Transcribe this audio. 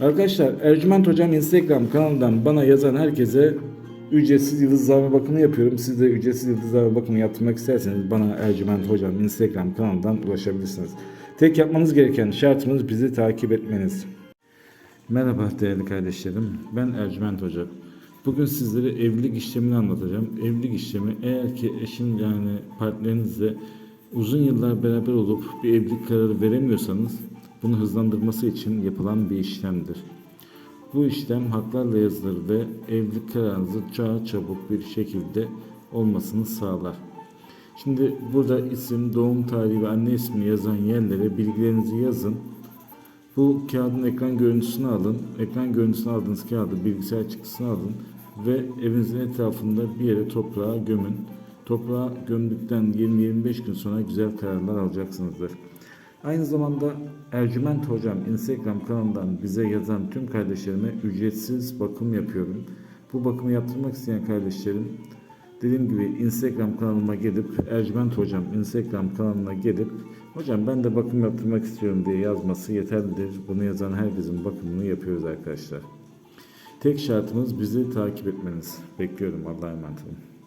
Arkadaşlar Ercüment Hocam Instagram kanalından bana yazan herkese ücretsiz yıldızlama bakımı yapıyorum. Siz de ücretsiz yıldızlama bakımı yaptırmak isterseniz bana Ercüment Hocam Instagram kanalından ulaşabilirsiniz. Tek yapmanız gereken şartımız bizi takip etmeniz. Merhaba değerli kardeşlerim. Ben Ercüment Hoca. Bugün sizlere evlilik işlemini anlatacağım. Evlilik işlemi eğer ki eşin yani partnerinizle uzun yıllar beraber olup bir evlilik kararı veremiyorsanız bunu hızlandırması için yapılan bir işlemdir. Bu işlem haklarla yazılır ve evlilik kararınızı daha çabuk bir şekilde olmasını sağlar. Şimdi burada isim, doğum tarihi ve anne ismi yazan yerlere bilgilerinizi yazın. Bu kağıdın ekran görüntüsünü alın. Ekran görüntüsünü aldığınız kağıdı bilgisayar çıktısını alın ve evinizin etrafında bir yere toprağa gömün. Toprağa gömdükten 20-25 gün sonra güzel kararlar alacaksınızdır. Aynı zamanda Ercüment Hocam Instagram kanalından bize yazan tüm kardeşlerime ücretsiz bakım yapıyorum. Bu bakımı yaptırmak isteyen kardeşlerim dediğim gibi Instagram kanalıma gelip Ercüment Hocam Instagram kanalına gelip Hocam ben de bakım yaptırmak istiyorum diye yazması yeterlidir. Bunu yazan herkesin bakımını yapıyoruz arkadaşlar. Tek şartımız bizi takip etmeniz. Bekliyorum. Allah'a emanet olun.